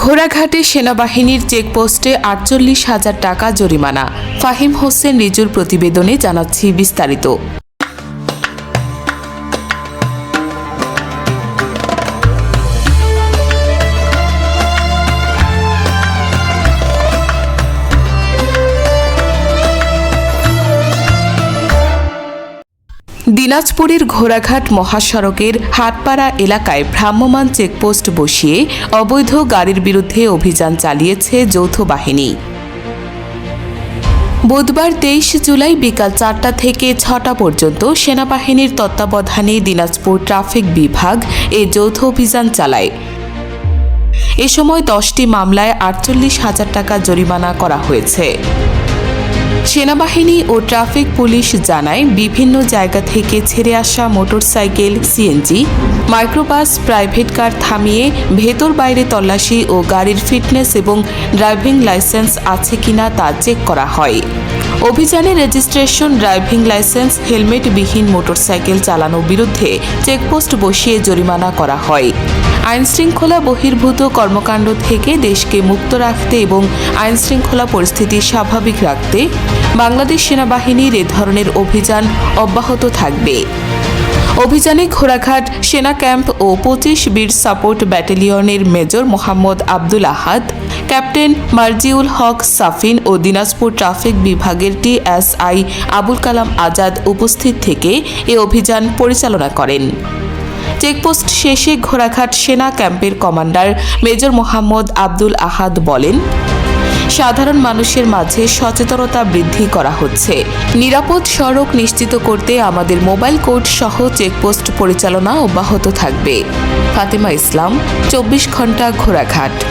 ঘোড়াঘাটে সেনাবাহিনীর চেকপোস্টে আটচল্লিশ হাজার টাকা জরিমানা। ফাহিম হোসেন রিজুর প্রতিবেদনে জানাচ্ছি বিস্তারিত। দিনাজপুরের ঘোড়াঘাট মহাসড়কের হাটপাড়া এলাকায় ভ্রাম্যমাণ চেকপোস্ট বসিয়ে অবৈধ গাড়ির বিরুদ্ধে অভিযান চালিয়েছে যৌথ বাহিনী। বুধবার তেইশ জুলাই বিকাল চারটা থেকে ছটা পর্যন্ত সেনাবাহিনীর তত্ত্বাবধানে দিনাজপুর ট্রাফিক বিভাগ এ যৌথ অভিযান চালায়। এ সময় দশটি মামলায় আটচল্লিশ হাজার টাকা জরিমানা করা হয়েছে। সেনাবাহিনী ও ট্রাফিক পুলিশ জানায়, বিভিন্ন জায়গা থেকে ছেড়ে আসা motorcycle CNG microbus, private car থামিয়ে ভেতর বাইরে তল্লাশি ও গাড়ির ফিটনেস এবং ড্রাইভিং লাইসেন্স আছে কিনা তা চেক করা হয়। অভিযানে রেজিস্ট্রেশন ড্রাইভিং লাইসেন্স হেলমেটবিহীন মোটরসাইকেল চালানোর বিরুদ্ধে চেকপোস্ট বসিয়ে জরিমানা করা হয়। আইনশৃঙ্খলা বহির্ভূত কর্মকাণ্ড থেকে দেশকে মুক্ত রাখতে এবং আইনশৃঙ্খলা পরিস্থিতি স্বাভাবিক রাখতে বাংলাদেশ সেনাবাহিনীর এ ধরনের অভিযান অব্যাহত থাকবে। অভিযানে ঘোড়াঘাট, সেনা ক্যাম্প ও পঁচিশ বীর সাপোর্ট ব্যাটালিয়নের মেজর মোহাম্মদ আব্দুল আহাদ, ক্যাপ্টেন মার্জিউল হক সাফিন ও দিনাজপুর ট্রাফিক বিভাগের টিএসআই আবুল কালাম আজাদ উপস্থিত থেকে এ অভিযান পরিচালনা করেন। চেকপোস্ট শেষে ঘোড়াঘাট সেনা ক্যাম্পের কমান্ডার মেজর মোহাম্মদ আব্দুল আহাদ বলেন সাধারণ মানুষের মাঝে সচেতনতা বৃদ্ধি করা হচ্ছে। নিরাপদ সড়ক নিশ্চিত করতে আমাদের মোবাইল কোড সহ চেকপোস্ট পরিচালনা অব্যাহত থাকবে। ফাতেমা ইসলাম, চব্বিশ ঘণ্টা ঘোড়াঘাট।